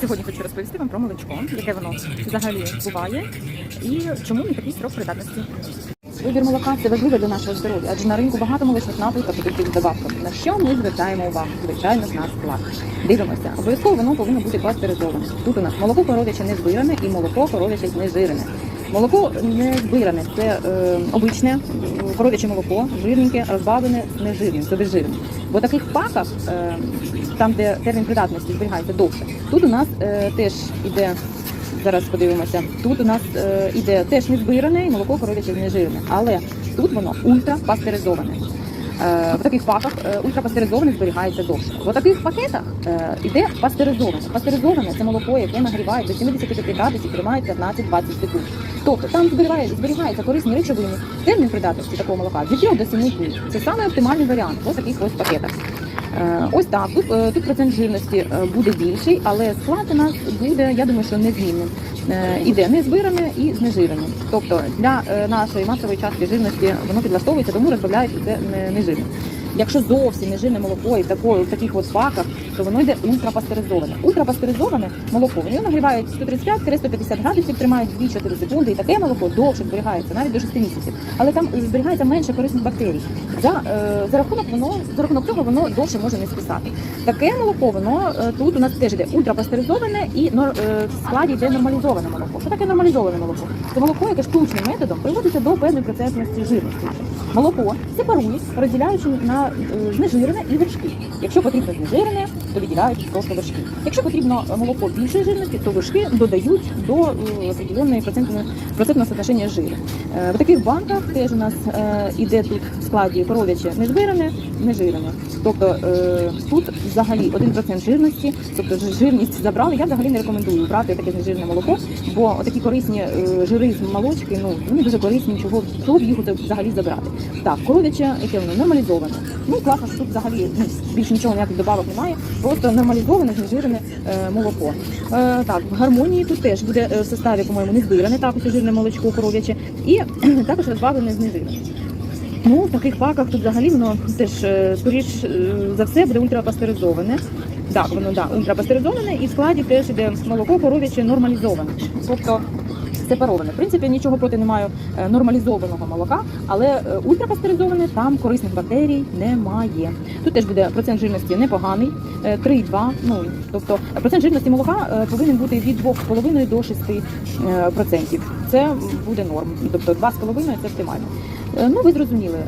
Сьогодні хочу розповісти вам про молочко, яке воно взагалі буває, і чому не такий строк придатності. Вибір молока це важливо для нашого здоров'я, адже на ринку багато молочних напоїв та продуктів з добавками. На що ми звертаємо увагу? Звичайно, з нас склад. Дивимося, обов'язково воно повинно бути пастеризоване. Тут у нас молоко коров'яче не і молоко коров'яче не жирене. Молоко не збиране, це е, обичне коров'яче молоко, жирненьке, розбавлене нежирним, це безжирне. Бо таких паках, е, там де термін придатності зберігається довше, тут у нас е, теж іде. Зараз подивимося. Тут у нас е, іде теж не збиране і молоко коров'яче не жирне, але тут воно ультрапастеризоване. Е, в таких паках е, ультрапастеризоване зберігається довше. В таких пакетах е, іде пастеризоване. Пастеризоване це молоко, яке нагрівають до 75 градусів, тримають 15-20 секунд. Тобто там зберігає- зберігаються корисні речовини. Термін придатності такого молока від 3 до 7 днів. Це саме оптимальний варіант ось таких ось пакетах. Е, Ось так. Тут, е, тут процент жирності е, буде більший, але склад у нас буде, я думаю, що незмінним. Іде не збиране і знежирене. Тобто для нашої масової частки жирності воно підлаштовується, тому розбавляють це не, не жирне. Якщо зовсім не жирне молоко і такої- в таких от паках, то воно йде ультрапастеризоване. Ультрапастеризоване молоко вони нагрівають 135-150 градусів, тримають 2-4 секунди, і таке молоко довше зберігається, навіть до 6 місяців. Але там е, зберігається менше корисних бактерій. За, е, за рахунок воно за рахунок цього воно довше може не списати. Таке молоко, воно е, тут у нас теж йде ультрапастеризоване і нор- е, в складі йде нормалізоване молоко. Що таке нормалізоване молоко? Це молоко, яке штучним методом приводиться до певної процентності жирності. Молоко сепарують, розділяючи на е, знежирене і вершки. Якщо потрібно знежирене, то виділяють просто вершки. Якщо потрібно молоко більшої жирності, то вершки додають до е, определеної процентної процентного соотношення жиру. Е, В таких банках теж у нас е, іде тут в складі коров'яче нежирене, нежирене. Тобто е, тут взагалі 1% жирності, тобто жирність забрали. Я взагалі не рекомендую брати таке знежирене молоко, бо такі корисні е, жири з молочки, ну вони дуже корисні, чого чого б їх взагалі забрати. Так, коров'яче, яке воно нормалізоване. Ну класно, що тут взагалі ну, більше нічого ніяких добавок немає, просто нормалізоване, знежирене е, молоко. Е, так, в гармонії тут теж буде в составі, по-моєму, не збиране, також жирне молочко коров'яче, і також розбавлене знежирене. Ну, в таких паках тут взагалі воно теж е, скоріш е, за все буде ультрапастеризоване. Так, воно да, ультрапастеризоване і в складі теж іде молоко коров'яче нормалізоване. Тобто сепароване. В принципі, нічого проти не маю е, нормалізованого молока, але е, ультрапастеризоване там корисних бактерій немає. Тут теж буде процент жирності непоганий, е, 3,2. Ну тобто процент жирності молока е, повинен бути від 2,5 до 6 е, процентів. Це буде норм. Тобто 2,5 це оптимально. Е, Ну ви зрозуміли.